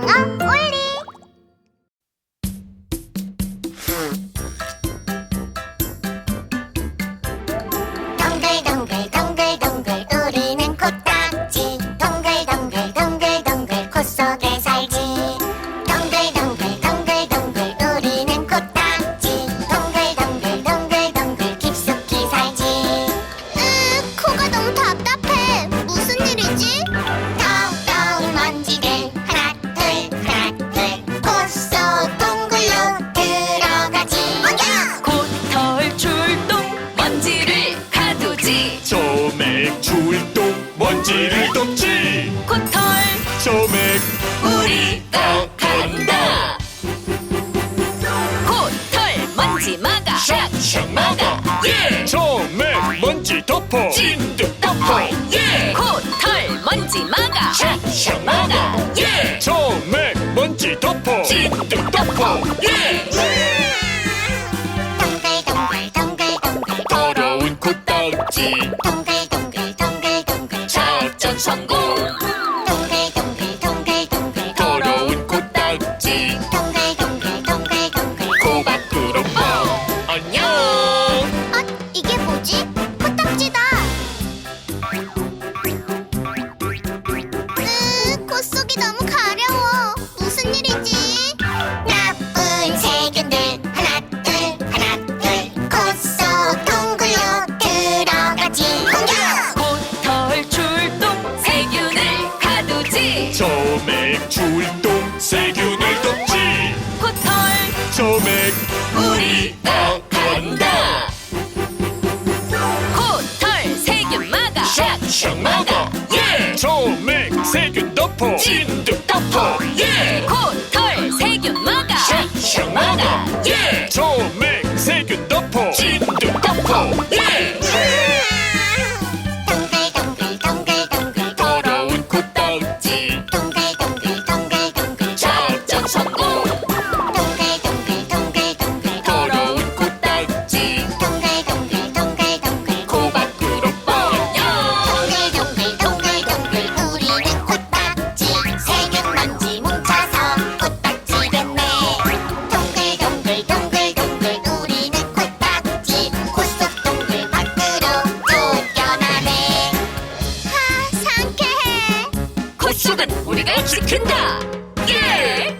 想啊 먼지를 덮지. 코털 소맥. 우리가 간다. 코털 먼지 막아. 샥샥 막아. 예. 소맥 먼지 덮어. 찐득 덮어. 예. 코털 먼지 막아. 샥샥 막아. 예. 소맥 먼지 덮어. 찐득 덮어. 예 成功 코털 소맥. 우리가 간다. 코털 세균 막아 샥샥 막아 예. 소맥 세균 덮어 찐득 덮어 예. 코 코 속은 우리가 지킨다 예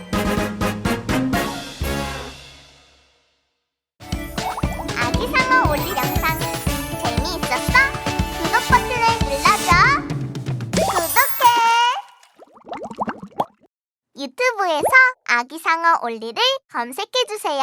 아기 상어 올리 영상 재미있었어? 구독 버튼을 눌러줘. 구독해. 유튜브에서 아기 상어 올리를 검색해 주세요.